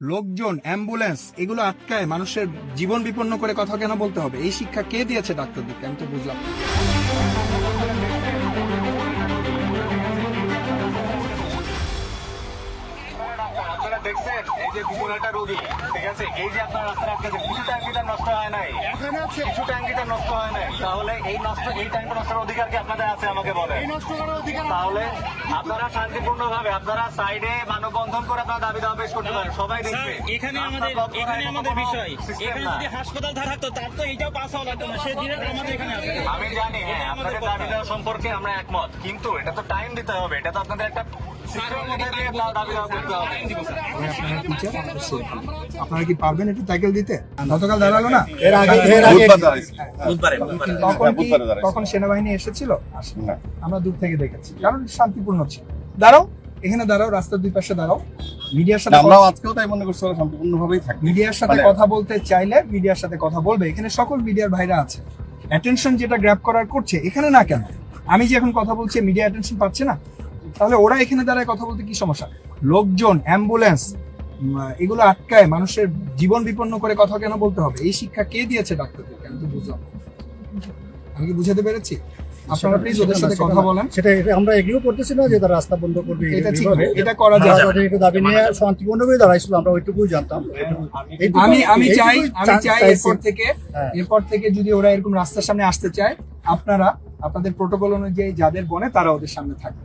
লোকজন, অ্যাম্বুলেন্স, এগুলো আটকায় মানুষের জীবন বিপন্ন করে কথা কেন বলতে হবে? এই শিক্ষা কে দিয়েছে ডাক্তারদেরকে? আমি তো বুঝলাম আপনারা দেখছেন এই যে একটা রোগী ঠিক আছে? এই যে আপনার রাস্তায় আটকে আছে, কিছু ট্যাঙ্কিটা নষ্ট হয় নাই? কিছু ট্যাঙ্কিটা নষ্ট হয় নাই? তাহলে এই নষ্ট এই ট্যাঙ্ক নষ্টের অধিকার কি আপনাদের আছে আমাকে বলেন? তাহলে আপনারা শান্তিপূর্ণ ভাবে আপনারা সাইডে মানববন্ধন করে আপনারা দাবি দাওয়া পেশ করতে পারেন সবাই দেখবে। এখানে আমাদের এখানে আমাদের বিষয়। এখানে যদি হাসপাতাল থাকতো তার তো এইটাও পাস হওয়া লাগতো না। সে ডিরেক্ট আমাদের এখানে আসবে আমি জানি হ্যাঁ আপনাদের দাবি দেওয়া সম্পর্কে আমরা একমত কিন্তু এটা তো টাইম দিতে হবে এটা তো আপনাদের একটা আপনারা টিচার অবশ্যই আপনারা কি পারবেন একটু সাইকেল দিতে? গতকাল দাঁড়াল না? এর আগে এর আগে তখন দাঁড়াইছে। তখন সেনাবাহিনী এসেছিল? আমরা দূর থেকে দেখেছি। কারণ শান্তিপূর্ণ ছিল। দাঁড়াও এখানে দাঁড়াও রাস্তার দুই পাশে দাঁড়াও। মিডিয়ার সাথে আমরাও আজকেও তাই মনে করছি সম্পূর্ণভাবেই থাকবে। মিডিয়ার সাথে মানে- কথা বলতে চাইলে মিডিয়ার সাথে কথা বলবে। এখানে সকল মিডিয়ার ভাইরা আছে। অ্যাটেনশন যেটা গ্র্যাব করার করছে এখানে না কেন? আমি যে এখন কথা বলছি মিডিয়া অ্যাটেনশন পাচ্ছে না? তাহলে ওরা এখানে দাঁড়ায় কথা বলতে কি সমস্যা? লোকজন অ্যাম্বুলেন্স এগুলো আটকায় মানুষের জীবন বিপন্ন করে কথা কেন বলতে হবে? এই শিক্ষা কে দিয়েছে ডাক্তারদেরকে? আমি তো বুঝলাম আমি কি বুঝাতে পেরেছি? আপনারা প্লিজ ওদের সাথে কথা বলেন। সেটা আমরা করতেছি না যে তারা রাস্তা বন্ধ করবে এটা ঠিক। এটা করা তাদের একটু দাবি নিয়ে শান্তিপূর্ণভাবে দাঁড়াইছিল আমরা ওইটুকুই জানতাম। আমি আমি চাই আমি চাই এরপর থেকে হ্যাঁ। এরপর থেকে যদি ওরা এরকম রাস্তার সামনে আসতে চায় আপনারা আপনাদের প্রোটোকল অনুযায়ী যাদের বনে তারা ওদের সামনে থাকবে।